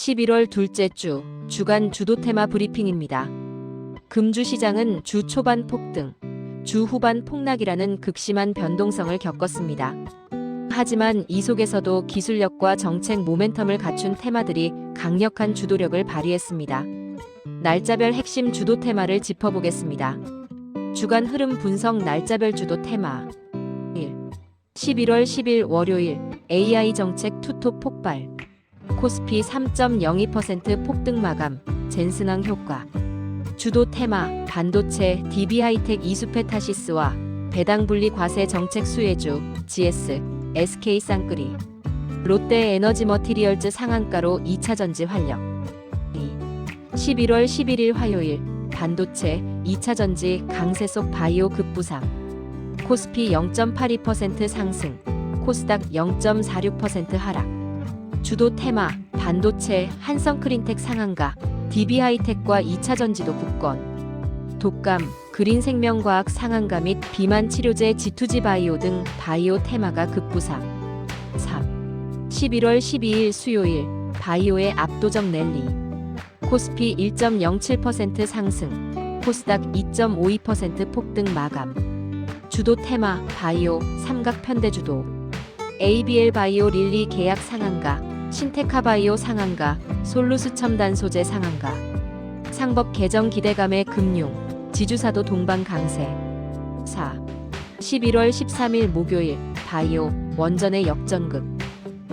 11월 둘째 주 주간 주도 테마 브리핑입니다. 금주 시장은 주 초반 폭등, 주 후반 폭락이라는 극심한 변동성을 겪었습니다. 하지만 이 속에서도 기술력과 정책 모멘텀을 갖춘 테마들이 강력한 주도력을 발휘했습니다. 날짜별 핵심 주도 테마를 짚어보겠습니다. 주간 흐름 분석 날짜별 주도 테마 1. 11월 10일 월요일 AI 정책 투톱 폭발 코스피 3.02% 폭등 마감 젠슨항 효과. 주도 테마 반도체 DB 하이텍 이수페타시스와 배당 분리 과세 정책 수혜주 GS SK 쌍끌이. 롯데 에너지 머티리얼즈 상한가로 2차 전지 활력. 2. 11월 11일 화요일 반도체 2차 전지 강세 속 바이오 급부상. 코스피 0.82% 상승 코스닥 0.46% 하락 주도 테마 반도체 한성크린텍 상한가 DB하이텍과 2차 전지도 국건 독감 그린생명과학 상한가 및 비만 치료제 G2G 바이오 등 바이오 테마가 급부상. 3. 11월 12일 수요일 바이오의 압도적 랠리. 코스피 1.07% 상승 코스닥 2.52% 폭등 마감. 주도 테마 바이오 삼각 편대 주도 ABL 바이오 릴리 계약 상한가 신테카 바이오 상한가 솔루스 첨단 소재 상한가. 상법 개정 기대감의 금융 지주사도 동반 강세. 4. 11월 13일 목요일 바이오 원전의 역전극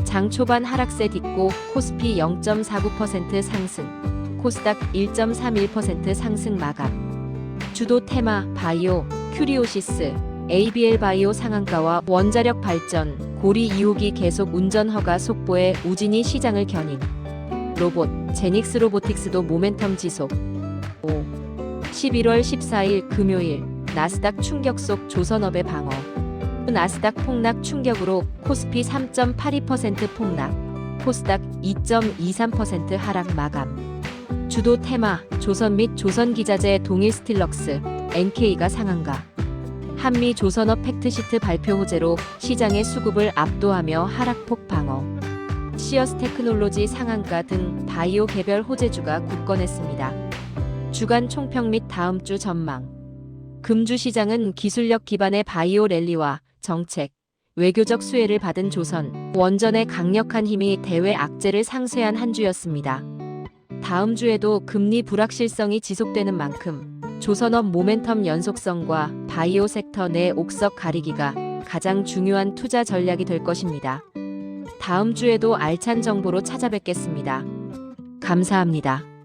장 초반 하락세 딛고 코스피 0.49% 상승 코스닥 1.31% 상승 마감. 주도 테마 바이오 큐리오시스 ABL 바이오 상한가와 원자력 발전 고리 2호기 계속 운전 허가 속보에 우진이 시장을 견인 로봇 제닉스 로보틱스도 모멘텀 지속. 5. 11월 14일 금요일 나스닥 충격 속 조선업의 방어. 나스닥 폭락 충격으로 코스피 3.82% 폭락. 코스닥 2.23% 하락 마감. 주도 테마 조선 및 조선기자재 동일 스틸럭스 NK가 상한가 한미 조선업 팩트시트 발표 호재로 시장의 수급을 압도하며 하락폭 방어 시어스 테크놀로지 상한가 등 바이오 개별 호재주가 굳건했습니다. 주간 총평 및 다음 주 전망 금주 시장은 기술력 기반의 바이오 랠리와 정책, 외교적 수혜를 받은 조선, 원전의 강력한 힘이 대외 악재를 상쇄한 한 주였습니다. 다음 주에도 금리 불확실성이 지속되는 만큼 조선업 모멘텀 연속성과 바이오 섹터 내 옥석 가리기가 가장 중요한 투자 전략이 될 것입니다. 다음 주에도 알찬 정보로 찾아뵙겠습니다. 감사합니다.